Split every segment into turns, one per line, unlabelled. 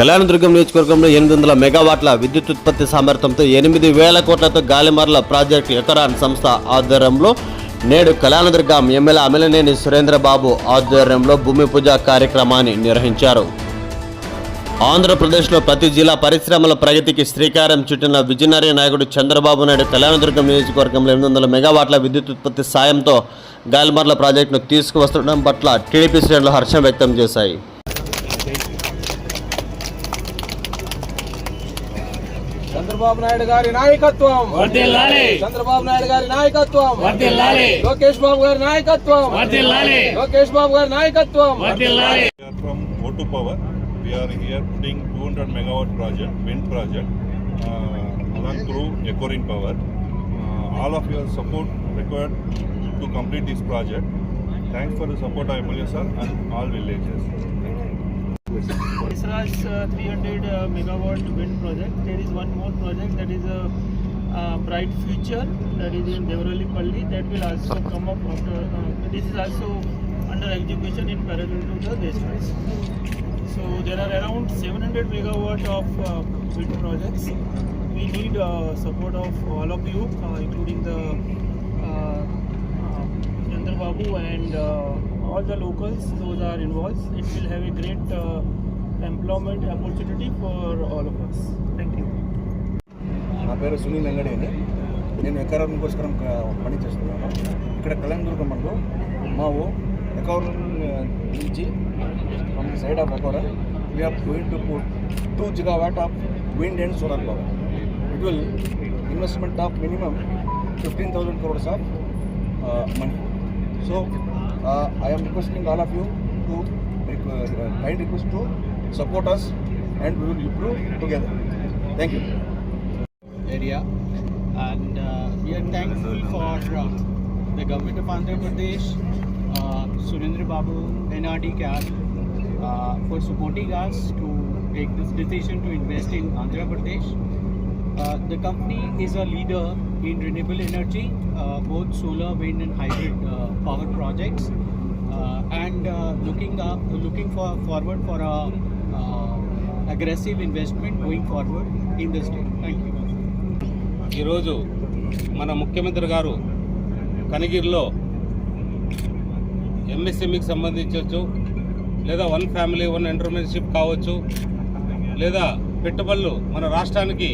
కళ్యాణదుర్గం నియోజకవర్గంలో ఎనిమిది వందల మెగావాట్ల విద్యుత్ ఉత్పత్తి సామర్థ్యంతో ఎనిమిది వేల కోట్లతో గాలిమర్ల ప్రాజెక్టు ఎకరాన్ సంస్థ ఆధ్వర్యంలో నేడు కళ్యాణదుర్గం ఎమ్మెల్యే అమలనేని సురేంద్రబాబు ఆధ్వర్యంలో భూమి పూజ కార్యక్రమాన్ని నిర్వహించారు. ఆంధ్రప్రదేశ్లో ప్రతి జిల్లా పరిశ్రమల ప్రగతికి శ్రీకారం చుట్టిన విజనరీ నాయకుడు చంద్రబాబు నాయుడు కళ్యాణదుర్గం నియోజకవర్గంలో ఎనిమిది వందల మెగావాట్ల విద్యుత్ ఉత్పత్తి సాయంతో గాలిమర్ల ప్రాజెక్టును తీసుకువస్తుండడం పట్ల టీడీపీ శ్రేణులు హర్షం వ్యక్తం చేశాయి.
చంద్రబాబు నాయుడు గారి నాయకత్వం చంద్రబాబు నాయుడు గారి నాయకత్వం లోకేష్ బాబు గారి నాయకత్వం లోకేష్ బాబు గారి నాయకత్వం
from O2 Power. We are here putting 200 megawatt project, wind project, uh, along through Ecorin Power. Uh, all of your support required to complete this project. Thanks for the support, MLA sir, and all villages.
Isra's uh, 300 uh, megawatt wind project. There is one more project that is a uh, bright future that is in Devrali that will also come up after. Uh, this is also under execution in parallel to the Desmas. So there are around 700 megawatt of uh, wind projects. We need uh, support of all of you, uh, including the uh, uh, Babu and uh, all the locals, those are involved. It will have a great uh, employment opportunity for all of us. Thank you.
నా పేరు సునీల్ అంగడి అని నేను ఎకరంకోస్కరం పని చేస్తున్నాను ఇక్కడ కళ్యాణదుర్గంలో మావు ఎకౌరం నుంచి from side of ఎకౌరం we are going to put two gigawatt of wind and solar power it will investment of minimum fifteen thousand crores uh, I am requesting all of you to uh, kind request to support us and we will improve together. Thank you.
Area and uh, we are thankful for uh, the government of Andhra Pradesh, uh, Surendra Babu, NRD CAP uh, for supporting us to take this decision to invest in Andhra Pradesh. The company is a leader in renewable energy, uh, both solar, wind, and hybrid uh, power projects, uh, and uh, looking up, looking for forward for a uh, aggressive investment going forward in the state. Thank you.
ఈరోజు మన ముఖ్యమంత్రి గారు కనిగిరిలో ఎంఎస్ఎంఈకి సంబంధించవచ్చు లేదా one family one entrepreneurship కావచ్చు లేదా పెట్టుబడులు మన రాష్ట్రానికి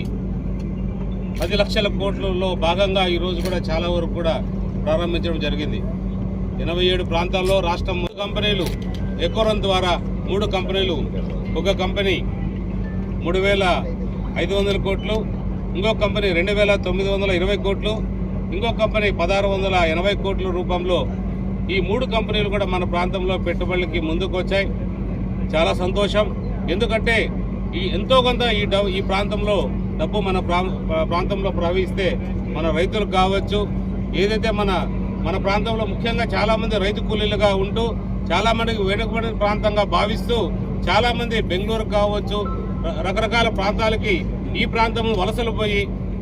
పది లక్షల కోట్లలో భాగంగా ఈరోజు కూడా చాలా వరకు కూడా ప్రారంభించడం జరిగింది. ఎనభై ఏడు ప్రాంతాల్లో రాష్ట్రం కంపెనీలు ఎకోరం ద్వారా మూడు కంపెనీలు ఒక కంపెనీ మూడు వేల ఐదు వందల కోట్లు ఇంకో కంపెనీ రెండు వేల తొమ్మిది వందల ఇరవై కోట్లు ఇంకో కంపెనీ పదహారు వందల ఎనభై కోట్ల రూపంలో ఈ మూడు కంపెనీలు కూడా మన ప్రాంతంలో పెట్టుబడులకి ముందుకు వచ్చాయి చాలా సంతోషం. ఎందుకంటే ఈ ఎంతో కొంత ఈ ఈ ప్రాంతంలో డబ్బు మన ప్రా- ప్రాంతంలో ప్రవహిస్తే మన రైతులకు కావచ్చు ఏదైతే మన మన ప్రాంతంలో ముఖ్యంగా చాలామంది రైతు కూలీలుగా ఉంటూ చాలామందికి వెనుకబడిన ప్రాంతంగా భావిస్తూ చాలామంది బెంగళూరు కావచ్చు రకరకాల ప్రాంతాలకి ఈ ప్రాంతం వలసలు పోయి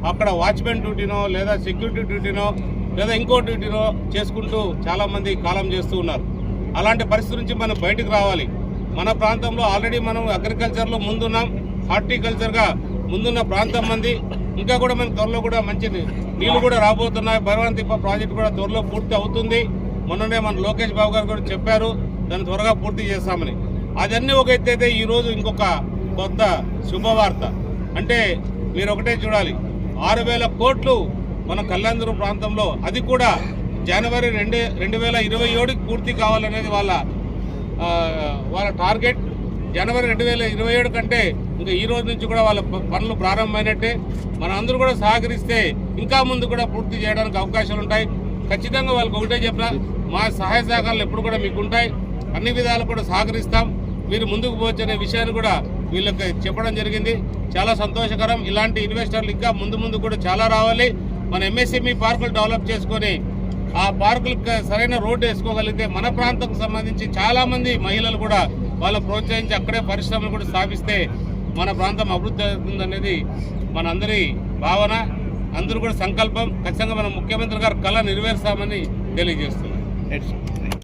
అక్కడ వాచ్మెన్ డ్యూటీనో లేదా సెక్యూరిటీ డ్యూటీనో లేదా ఇంకో డ్యూటీనో చేసుకుంటూ చాలామంది కాలం చేస్తూ ఉన్నారు. అలాంటి పరిస్థితి నుంచి మనం బయటకు రావాలి. మన ప్రాంతంలో ఆల్రెడీ మనం అగ్రికల్చర్లో ముందున్నాం. హార్టికల్చర్గా ముందున్న ప్రాంతం మంది. ఇంకా కూడా మన త్వరలో కూడా మంచి నీళ్ళు కూడా రాబోతున్నాయి. భగవాన్ ప్రాజెక్టు ప్రాజెక్ట్ కూడా త్వరలో పూర్తి అవుతుంది. మొన్ననే మన లోకేష్ బాబు గారు కూడా చెప్పారు. దాన్ని త్వరగా పూర్తి చేస్తామని. అదన్నీ ఒక ఎత్తు ఈరోజు ఇంకొక కొత్త శుభవార్త. అంటే మీరు ఒకటే చూడాలి. ఆరు వేల కోట్లు మన కళ్యాణదుర్గం ప్రాంతంలో అది కూడా జనవరి రెండు రెండు వేల ఇరవై ఏడుకి పూర్తి కావాలనేది వాళ్ళ వాళ్ళ టార్గెట్. జనవరి రెండు వేల ఇరవై ఏడు కంటే ఇంకా ఈ రోజు నుంచి కూడా వాళ్ళ ప- పనులు ప్రారంభమైనట్టే. మన అందరూ కూడా సహకరిస్తే ఇంకా ముందు కూడా పూర్తి చేయడానికి అవకాశాలు ఉంటాయి. ఖచ్చితంగా వాళ్ళకి ఒకటే చెప్పిన మా సహాయ సహకారాలు ఎప్పుడు కూడా మీకు ఉంటాయి అన్ని విధాలు కూడా సహకరిస్తాం. మీరు ముందుకు పోవచ్చు విషయాన్ని కూడా వీళ్ళకి చెప్పడం జరిగింది. చాలా సంతోషకరం. ఇలాంటి ఇన్వెస్టర్లు ఇంకా ముందు ముందు కూడా చాలా రావాలి. మన ఎంఎస్ఎంఈ పార్కులు డెవలప్ చేసుకొని ఆ పార్కులకు సరైన రోడ్డు వేసుకోగలిగితే మన ప్రాంతంకు సంబంధించి చాలామంది మహిళలు కూడా వాళ్ళు ప్రోత్సహించి అక్కడే పరిశ్రమలు కూడా స్థాపిస్తే మన ప్రాంతం అభివృద్ధి అవుతుందనేది మనందరి భావన. అందరూ కూడా సంకల్పం. ఖచ్చితంగా మన ముఖ్యమంత్రి గారు కళ నెరవేరుస్తామని తెలియజేస్తున్నాం.